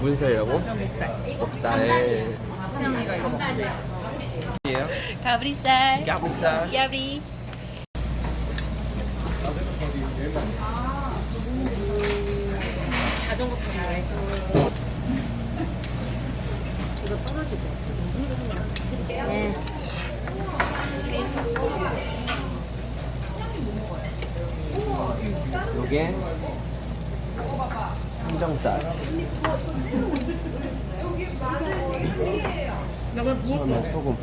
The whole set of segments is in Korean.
무슨 살이라고? 목살. 시영이가 이거. 예요? 가브리살, 까불살. 야브리. 자전거 타고. 이거 같아. 네. 요게 삼정살. 이거 무 처음에 소금.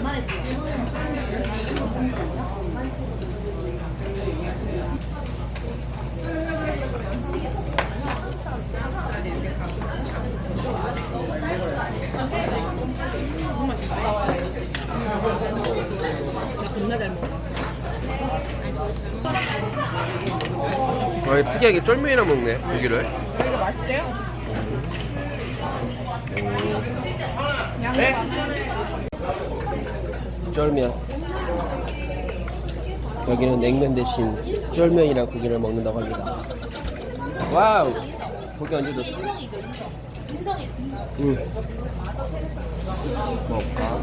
겁나 잘먹 어. 어, 특이하게 쫄면이나 먹네 고기를. 이거 맛있대요. 쫄면. 여기는 냉면 대신 쫄면이랑 고기를 먹는다고 합니다. 와우. 고기 언제 줬어? 응. 먹을까?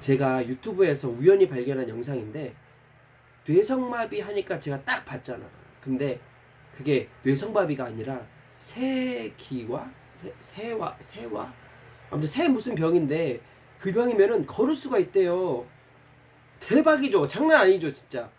제가 유튜브에서 우연히 발견한 영상인데 뇌성마비 하니까 제가 딱 봤잖아. 근데 그게 뇌성마비가 아니라 새기와 새, 새와 새와 아무튼 새 무슨 병인데 그 병이면은 걸을 수가 있대요. 대박이죠. 장난 아니죠, 진짜.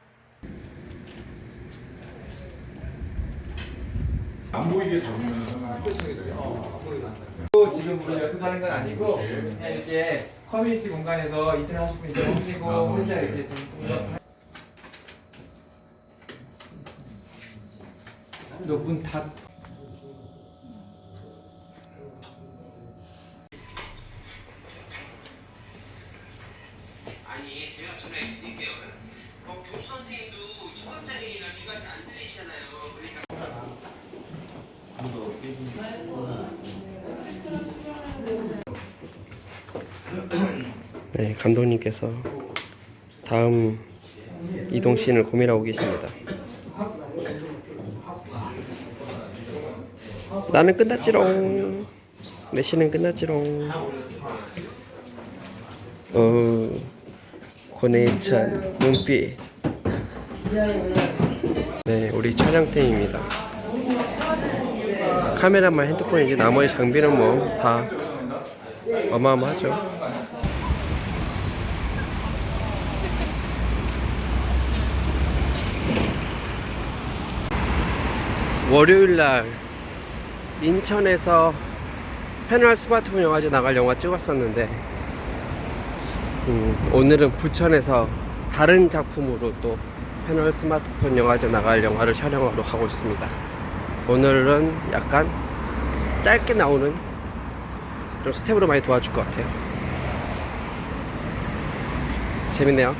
지금 우리 연습하는 건 아니고 그냥 이렇게 커뮤니티 공간에서 인터넷 하실 분 있으면 하시고 혼자 이렇게 좀 너문 닫. 아니 제가 전화해 드릴게요. 뭐 교수 선생님도 청각장애인이나 귀가 잘 안 들리시잖아요. 그러니까 네, 감독님께서 다음 이동 씬을 고민하고 계십니다. 나는 끝났지롱. 내 씬은 끝났지롱. 어, 권해찬 눈빛. 네, 우리 촬영팀입니다. 카메라만 핸드폰이지 나머지 장비는 뭐 다 어마어마하죠. 월요일 날 인천에서 패널 스마트폰 영화제 나갈 영화 찍었었는데 음, 오늘은 부천에서 다른 작품으로 또 패널 스마트폰 영화제 나갈 영화를 촬영하러 가고 있습니다. 오늘은 약간 짧게 나오는 좀 스텝으로 많이 도와줄 것 같아요. 재밌네요.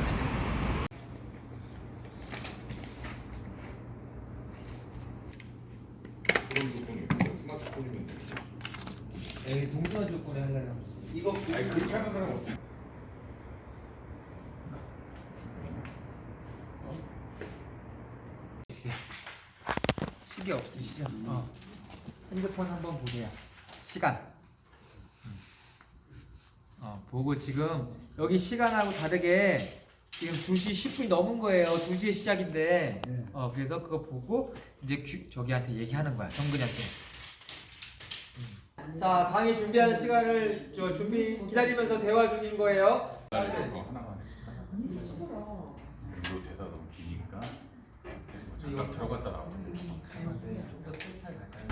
에이 동선 조건에 하려면 이거 아니 그렇게 하는 사람 없지. 시계 없으시죠? 어. 핸드폰 한번 보세요. 시간. 음. 어, 보고 지금 여기 시간하고 다르게 지금 2시 10분이 넘은 거예요. 2시에 시작인데. 어, 그래서 그거 보고 이제 규, 저기한테 얘기하는 거야. 정근이한테. 음. 자, 강의 준비하는 시간을 저 준비 기다리면서 대화 중인 거예요. 하나만. 이거 대사 너무 잠깐 들어갔다 나오면 좀더 뚜렷하게 갈게요.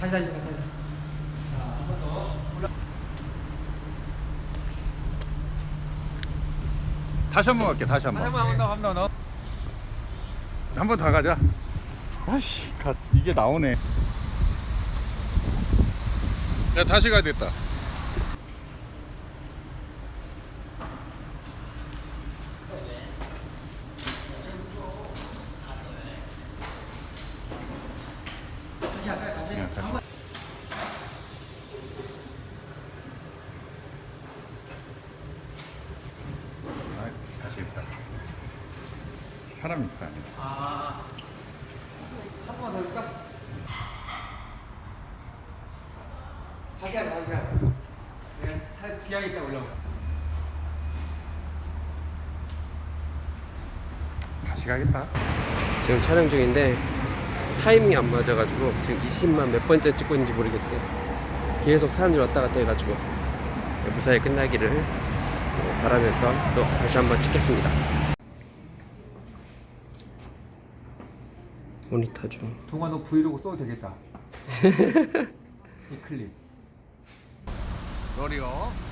다시 다시 다시. 자, 한번 더. 올라. 다시 한 번 갈게 다시 한번 한번 한번 더, 한번 더. 한 번 더 가자 아씨 가, 이게 나오네 야 다시 가야 됐다 다시 할까요? 다시. 그냥 다시. 한 번. 아, 다시 했다 사람 있어 아니 아. 한 번더 할까? 다시 할까? 다시 할까? 네, 차라리 지하에 있다 올라가. 다시 가겠다 지금 촬영 중인데 타이밍이 안 맞아가지고 지금 20만 몇 번째 찍고 있는지 모르겠어요. 계속 사람들이 왔다 갔다 해가지고 무사히 끝나기를 어, 바라면서 또 다시 한번 찍겠습니다. 모니터 중. 동아 너 브이로그 써도 되겠다. 이 클립. 너리요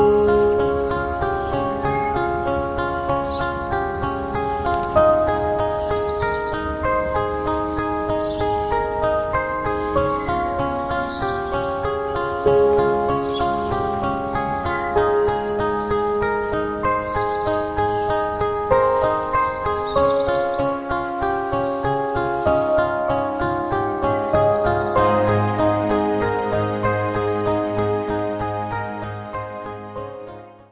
음.